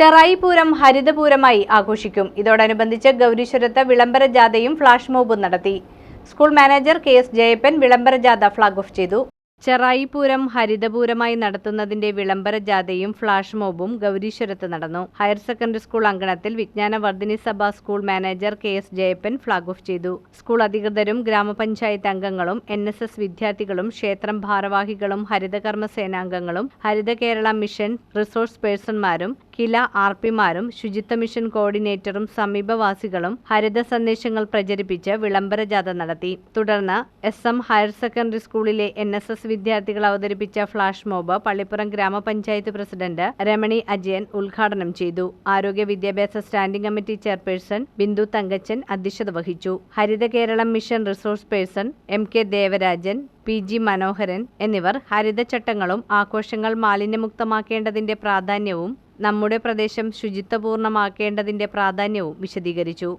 ചെറായി പൂരം ഹരിതപൂരമായി ആഘോഷിക്കും. ഇതോടനുബന്ധിച്ച് ഗൗരീശ്വരത്ത് വിളംബര ജാഥയും ഫ്ളാഷ് മോബും നടത്തി. School manager K S Jayappan വിളംബര ജാഥ ഫ്ളാഗ് ഓഫ് ചെയ്തു. ചെറായിപൂരം ഹരിതപൂരമായി നടത്തുന്നതിന്റെ വിളംബര ജാഥയും ഫ്ളാഷ് മോബും ഗൗരീശ്വരത്ത് നടന്നു. ഹയർ സെക്കൻഡറി സ്കൂൾ അങ്കണത്തിൽ Vijnana Vardhini Sabha school manager K S Jayappan flag off ചെയ്തു. സ്കൂൾ അധികൃതരും ഗ്രാമപഞ്ചായത്ത് അംഗങ്ങളും എൻ എസ് എസ് വിദ്യാർത്ഥികളും ക്ഷേത്രം ഭാരവാഹികളും ഹരിതകർമ്മ സേനാംഗങ്ങളും ഹരിത കേരള മിഷൻ റിസോഴ്സ് പേഴ്സൺമാരും കില ആർപിമാരും ശുചിത്വ മിഷൻ കോർഡിനേറ്ററും സമീപവാസികളും ഹരിത സന്ദേശങ്ങൾ പ്രചരിപ്പിച്ച് വിളംബര ജാഥ നടത്തി. തുടർന്ന് എസ് എം ഹയർ സെക്കൻഡറി സ്കൂളിലെ എൻ എസ് എസ് വിദ്യാർത്ഥികൾ അവതരിപ്പിച്ച ഫ്ളാഷ് മോബ് പള്ളിപ്പുറം ഗ്രാമപഞ്ചായത്ത് പ്രസിഡന്റ് രമണി അജയൻ ഉദ്ഘാടനം ചെയ്തു. ആരോഗ്യ വിദ്യാഭ്യാസ standing committee chairperson Bindu Thankachan അധ്യക്ഷത വഹിച്ചു. Haritha Keralam mission resource person M K Devarajan P G Manoharan എന്നിവർ ഹരിതചട്ടങ്ങളും ആഘോഷങ്ങൾ മാലിന്യമുക്തമാക്കേണ്ടതിന്റെ പ്രാധാന്യവും നമ്മുടെ പ്രദേശം ശുചിത്വപൂർണമാക്കേണ്ടതിന്റെ പ്രാധാന്യവും വിശദീകരിച്ചു